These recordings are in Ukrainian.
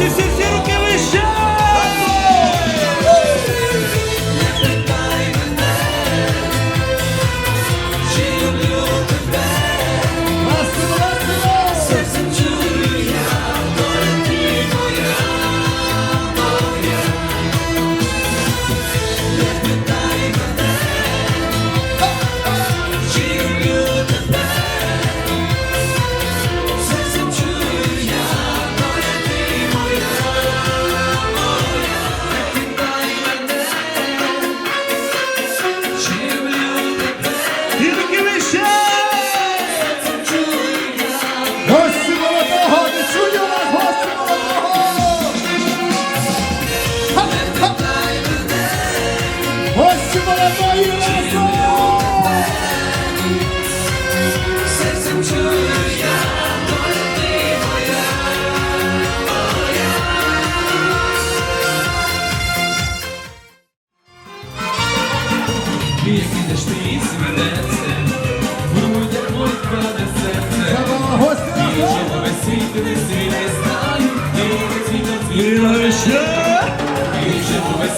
This is.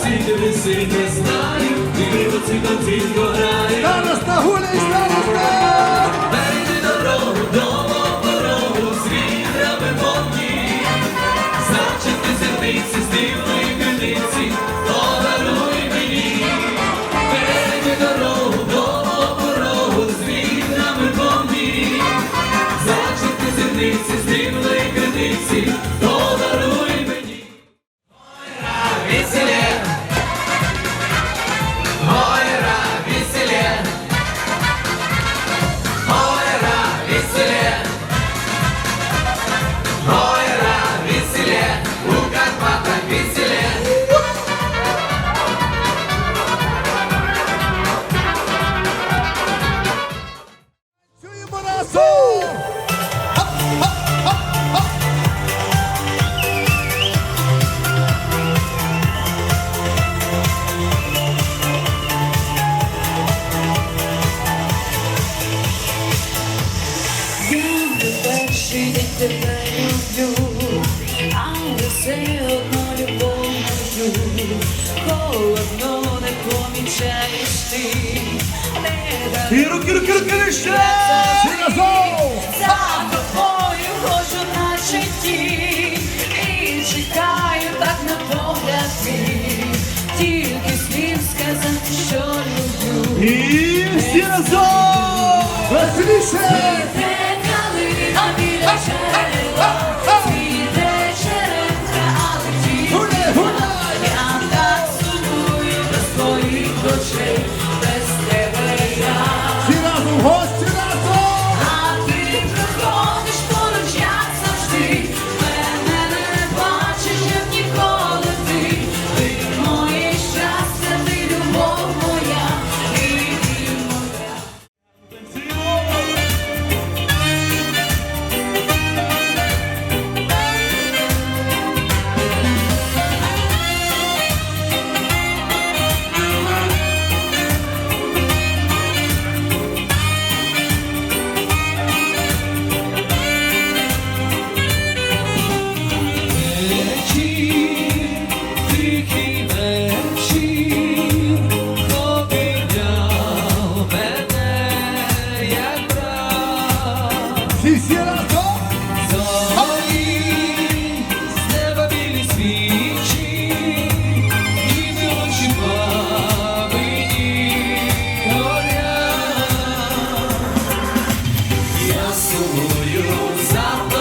Сіди, виси, не знаю, тихо, цвітом цвітко грає. Староста, гуляй, староста! Перший день тебе люблю, але все одно любов люблю. Холодно не помічаєш ти, не руки, руки, руки разом! за тобою ходжу наче тінь І чекаю так на погляд твій Тільки слів сказати, що люблю І всі разом! Веселіше! Сумую за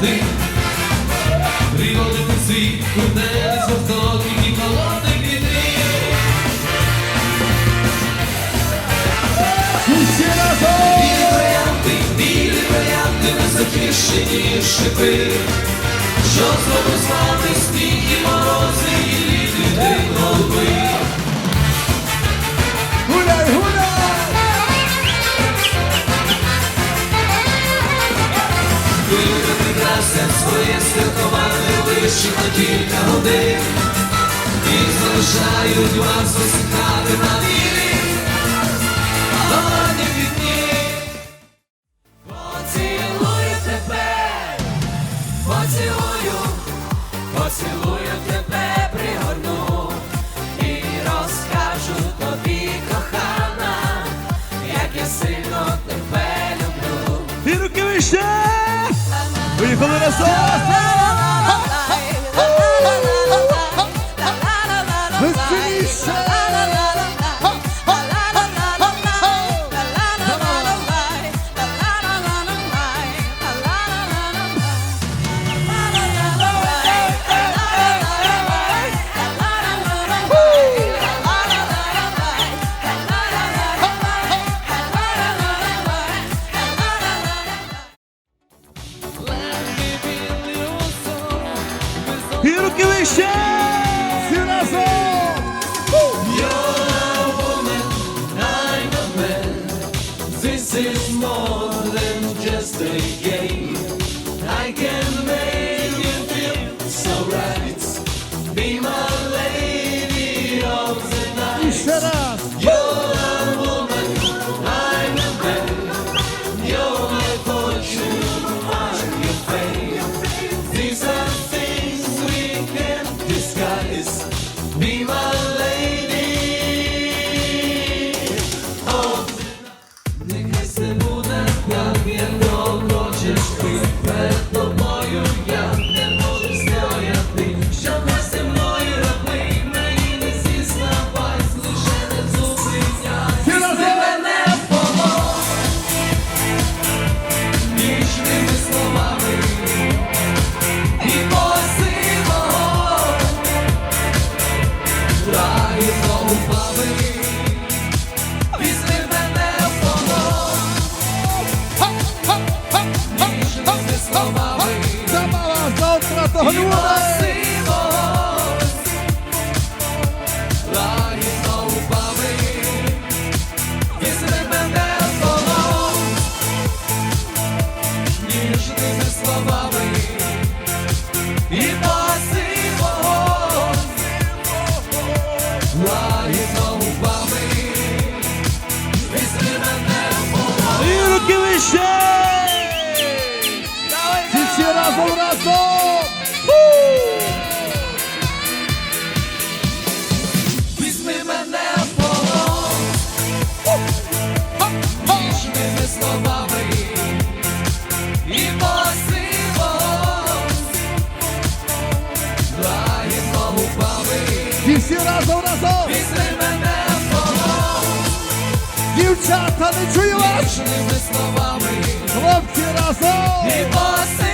троянди, приводити світ, куди жовтокі і холодні квіти. Всі разом! Білі троянди, білі троянди, незахищені шипи, що зробив з вами сніг і морози, і літній день на кілька годин, і залишають вас засихати на вірі, Долоні вікні. Поцілую тебе, поцілую, поцілую тебе, пригорну і розкажу тобі, кохана, як я сильно тебе люблю. І руки вище! Поїхали разом! This is more. віком плави, візьми мене в полон, ніжними словами, Голюра! руки вище! Всі всі разом разом! Візьми мене в полон, ніжними словами. дівчата, не чуєш? Хлопці разом! І боси